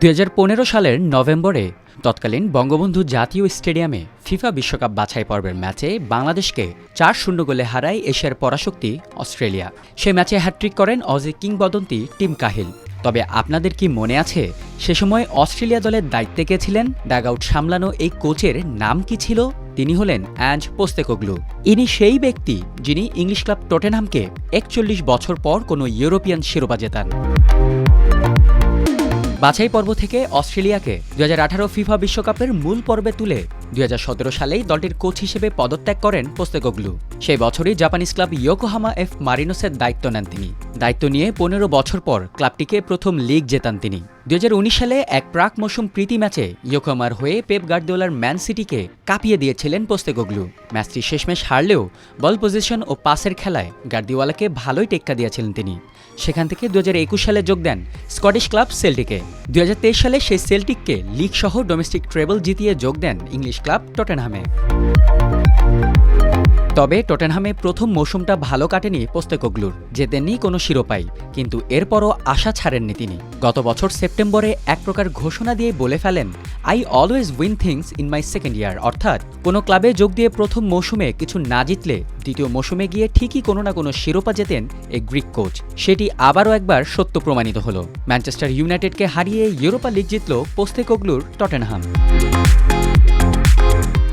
দুই হাজার পনেরো সালের নভেম্বরে তৎকালীন বঙ্গবন্ধু জাতীয় স্টেডিয়ামে ফিফা বিশ্বকাপ বাছাই পর্বের ম্যাচে বাংলাদেশকে চার শূন্য গোলে হারায় এশিয়ার পরাশক্তি অস্ট্রেলিয়া। সে ম্যাচে হ্যাট্রিক করেন অজি কিংবদন্তি টিম কাহিল। তবে আপনাদের কি মনে আছে, সে সময় অস্ট্রেলিয়া দলের দায়িত্বে কে ছিলেন? ডাগআউট সামলানো এই কোচের নাম কি ছিল? তিনি হলেন অ্যাঞ্জ পোস্তেকোগ্লু। ইনি সেই ব্যক্তি যিনি ইংলিশ ক্লাব টটেনহামকে একচল্লিশ বছর পর কোনো ইউরোপিয়ান শিরোপা জেতান। বাছাই পর্ব থেকে অস্ট্রেলিয়াকে দু হাজার আঠারো ফিফা বিশ্বকাপের মূল পর্বে তুলে দু হাজার সতেরো সালেই দলটির কোচ হিসেবে পদত্যাগ করেন পোস্তেকোগ্লু। সেই বছরই জাপানিজ ক্লাব ইয়োকোহামা এফ মারিনোসের দায়িত্ব নেন তিনি। দায়িত্ব নিয়ে পনেরো বছর পর ক্লাবটিকে প্রথম লিগ জেতান তিনি। দুই হাজার উনিশ সালে এক প্রাক মৌসুম প্রীতি ম্যাচে ইয়োকোহামার হয়ে পেপ গার্দিওলার ম্যান সিটিকে কাঁপিয়ে দিয়েছিলেন পোস্তেকোগ্লু ম্যাচটি শেষমেশ হারলেও বল পজিশন ও পাসের খেলায় গার্দিওয়ালাকে ভালোই টেক্কা দিয়েছিলেন তিনি। সেখান থেকে দু হাজার একুশ সালে যোগ দেন স্কটিশ ক্লাব সেল্টিকে। দু সালে সেই সেল্টিককে লিগ সহ ডোমেস্টিক ট্রেবল জিতিয়ে যোগ দেন ইংলিশ ক্লাব টটেনহামে। তবে টটেনহামে প্রথম মৌসুমটা ভালো কাটেনি পোস্তেকোগ্লুর, জেতেননি কোনো শিরোপাই, কিন্তু এরপরও আশা ছাড়েননি তিনি। গত বছর সেপ্টেম্বরে এক প্রকার ঘোষণা দিয়ে বলে ফেলেন I always win things in my second year অর্থাৎ কোনো ক্লাবে যোগ দিয়ে প্রথম মৌসুমে কিছু না জিতলে দ্বিতীয় মৌসুমে গিয়ে ঠিকই কোনো না কোনো শিরোপা জেতেন এই গ্রিক কোচ। সেটি আবারও একবার সত্য প্রমাণিত হলো। ম্যানচেস্টার ইউনাইটেডকে হারিয়ে ইউরোপা লিগ জিতল পোস্তেকোগ্লুর টটেনহাম।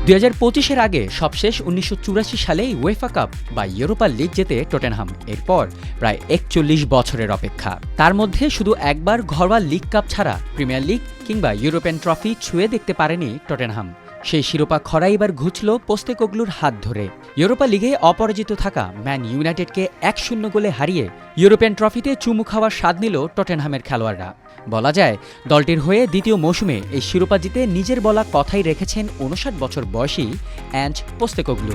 দুই হাজার পঁচিশের আগে সবশেষ উনিশশো চুরাশি সালে ওয়েফা কাপ বা ইউরোপার লিগ জেতে টোটেনহাম এরপর প্রায় একচল্লিশ বছরের অপেক্ষা। তার মধ্যে শুধু একবার ঘরোয়া লিগ কাপ ছাড়া প্রিমিয়ার লিগ কিংবা ইউরোপিয়ান ট্রফি ছুঁয়ে দেখতে পারেনি টটেনহাম সেই শিরোপা খরা এবার ঘুচল পোস্তেকোগ্লুর হাত ধরে। ইউরোপা লিগে অপরাজিত থাকা ম্যান ইউনাইটেডকে এক শূন্য গোলে হারিয়ে ইউরোপিয়ান ট্রফিতে চুমু খাওয়ার স্বাদ নিল টটেনহামের খেলোয়াড়রা। বলা যায়, দলটির হয়ে দ্বিতীয় মৌসুমে এই শিরোপা জিতে নিজের বলা কথাই রেখেছেন উনষাট বছর বয়সী অ্যাঞ্জ পোস্তেকোগ্লু।